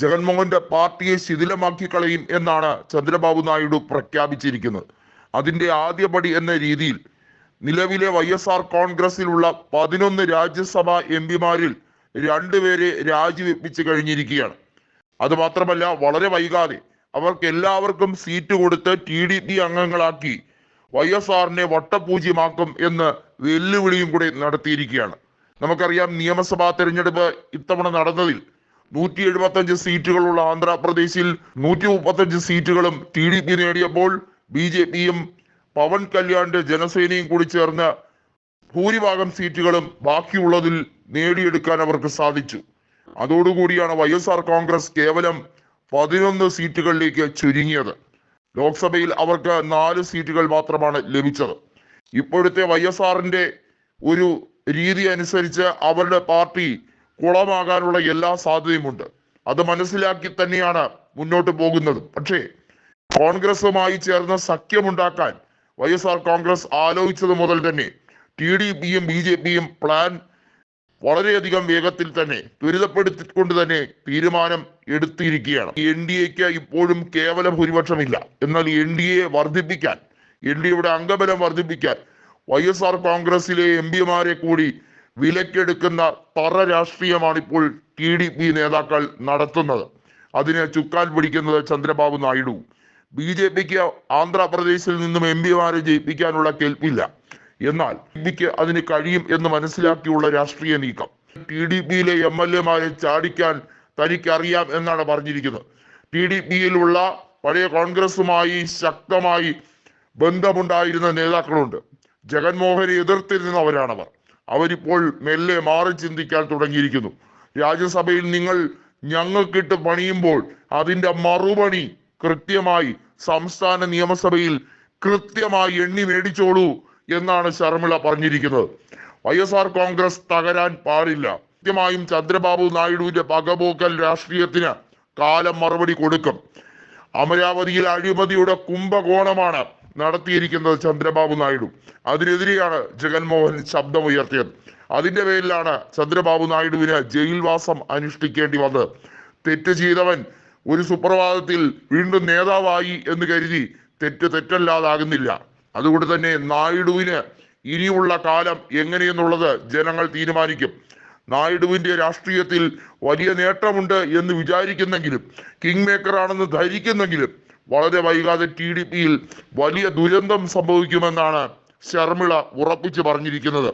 ജഗൻമോഹന്റെ പാർട്ടിയെ ശിഥിലമാക്കി കളയും എന്നാണ് ചന്ദ്രബാബു നായിഡു പ്രഖ്യാപിച്ചിരിക്കുന്നത്. അതിന്റെ ആദ്യപടി എന്ന രീതിയിൽ നിലവിലെ വൈ എസ് ആർ കോൺഗ്രസിലുള്ള പതിനൊന്ന് രാജ്യസഭാ എം പിമാരിൽ രണ്ടുപേരെ രാജിവെപ്പിച്ചു കഴിഞ്ഞിരിക്കുകയാണ്. അതുമാത്രമല്ല വളരെ വൈകാതെ അവർക്ക് എല്ലാവർക്കും സീറ്റ് കൊടുത്ത് ടി ഡി പി അംഗങ്ങളാക്കി വൈ എസ് ആറിനെ വട്ടപൂജ്യമാക്കും എന്ന് വെല്ലുവിളിയും കൂടി നടത്തിയിരിക്കുകയാണ്. നമുക്കറിയാം നിയമസഭാ തെരഞ്ഞെടുപ്പ് ഇത്തവണ നടന്നതിൽ നൂറ്റി എഴുപത്തഞ്ച് സീറ്റുകളുള്ള ആന്ധ്രാപ്രദേശിൽ നൂറ്റി മുപ്പത്തഞ്ച് സീറ്റുകളും ടി ഡി പി നേടിയപ്പോൾ ബി ജെ പിയും പവൻ കല്യാണിന്റെ ജനസേനയും കൂടി ചേർന്ന് ഭൂരിഭാഗം സീറ്റുകളും ബാക്കിയുള്ളതിൽ നേടിയെടുക്കാൻ അവർക്ക് സാധിച്ചു. അതോടുകൂടിയാണ് വൈ എസ് ആർ കോൺഗ്രസ് കേവലം പതിനൊന്ന് സീറ്റുകളിലേക്ക് ചുരുങ്ങിയത്. ലോക്സഭയിൽ അവർക്ക് നാല് സീറ്റുകൾ മാത്രമാണ് ലഭിച്ചത്. ഇപ്പോഴത്തെ വൈ എസ് ആറിന്റെ ഒരു രീതി അനുസരിച്ച് അവരുടെ പാർട്ടി കുളമാകാനുള്ള എല്ലാ സാധ്യതയുമുണ്ട്. അത് മനസ്സിലാക്കി തന്നെയാണ് മുന്നോട്ട് പോകുന്നത്. പക്ഷേ കോൺഗ്രസുമായി ചേർന്ന് സഖ്യമുണ്ടാക്കാൻ വൈ എസ് ആർ കോൺഗ്രസ് ആലോചിച്ചത് മുതൽ തന്നെ ടി ഡി പിയും ബി ജെ പിയും പ്ലാൻ വളരെയധികം വേഗത്തിൽ തന്നെ ത്വരിതപ്പെടുത്തിക്കൊണ്ട് തന്നെ തീരുമാനം എടുത്തിരിക്കുകയാണ്. എൻ ഡി എക്ക് ഇപ്പോഴും കേവല ഭൂരിപക്ഷമില്ല. എന്നാൽ എൻ ഡി എ വർദ്ധിപ്പിക്കാൻ എൻ ഡി എയുടെ അംഗബലം വർദ്ധിപ്പിക്കാൻ വൈ എസ് ആർ കോൺഗ്രസിലെ എം പിമാരെ കൂടി വിലക്കെടുക്കുന്ന പറ രാഷ്ട്രീയമാണ് ഇപ്പോൾ ടി ഡി പി നേതാക്കൾ നടത്തുന്നത്. അതിനെ ചുക്കാൻ പിടിക്കുന്നത് ചന്ദ്രബാബു നായിഡു. ബി ജെ പിക്ക് ആന്ധ്രാപ്രദേശിൽ നിന്നും എം പിമാരെ ജയിപ്പിക്കാനുള്ള കേൾപ്പില്ല എന്നാൽ ഇന്ത്യയ്ക്ക് അതിന് കഴിയും എന്ന് മനസ്സിലാക്കിയുള്ള രാഷ്ട്രീയ നീക്കം. ടി ഡി പിയിലെ എം എൽ എമാരെ ചാടിക്കാൻ തനിക്കറിയാം എന്നാണ് പറഞ്ഞിരിക്കുന്നത്. ടി ഡി പിയിലുള്ള പഴയ കോൺഗ്രസുമായി ശക്തമായി ബന്ധമുണ്ടായിരുന്ന നേതാക്കളുണ്ട്. ജഗൻമോഹനെ എതിർത്തിരുന്നവരാണവർ. അവരിപ്പോൾ മെല്ലെ മാറി ചിന്തിക്കാൻ തുടങ്ങിയിരിക്കുന്നു. രാജ്യസഭയിൽ നിങ്ങൾ ഞങ്ങൾക്കിട്ട് പണിയുമ്പോൾ അതിന്റെ മറുപണി കൃത്യമായി സംസ്ഥാന നിയമസഭയിൽ കൃത്യമായി എണ്ണി മേടിച്ചോളൂ എന്നാണ് ശർമിള പറഞ്ഞിരിക്കുന്നത്. വൈ എസ് ആർ കോൺഗ്രസ് തകരാൻ പാടില്ല. കൃത്യമായും ചന്ദ്രബാബു നായിഡുവിന്റെ പകപോക്കൽ രാഷ്ട്രീയത്തിന് കാലം മറുപടി കൊടുക്കും. അമരാവതിയിൽ അഴിമതിയുടെ കുംഭകോണമാണ്. നടത്തിയിരിക്കുന്നത് ചന്ദ്രബാബു നായിഡു. അതിനെതിരെയാണ് ജഗൻമോഹൻ ശബ്ദമുയർത്തിയത്. അതിന്റെ പേരിലാണ് ചന്ദ്രബാബു നായിഡുവിന് ജയിൽവാസം അനുഷ്ഠിക്കേണ്ടി വന്നത്. തെറ്റ് ചെയ്തവൻ ഒരു സുപ്രഭാതത്തിൽ വീണ്ടും നേതാവായി എന്ന് കരുതി തെറ്റ് തെറ്റല്ലാതാകുന്നില്ല. അതുകൊണ്ട് തന്നെ നായിഡുവിന് ഇനിയുള്ള കാലം എങ്ങനെയെന്നുള്ളത് ജനങ്ങൾ തീരുമാനിക്കും. നായിഡുവിന്റെ രാഷ്ട്രീയത്തിൽ വലിയ നേട്ടമുണ്ട് എന്ന് വിചാരിക്കുന്നെങ്കിലും കിങ് മേക്കറാണെന്ന് ധരിക്കുന്നെങ്കിലും വളരെ വൈകാതെ ടി ഡി പിയിൽ വലിയ ദുരന്തം സംഭവിക്കുമെന്നാണ് ശർമിള ഉറപ്പിച്ചു പറഞ്ഞിരിക്കുന്നത്.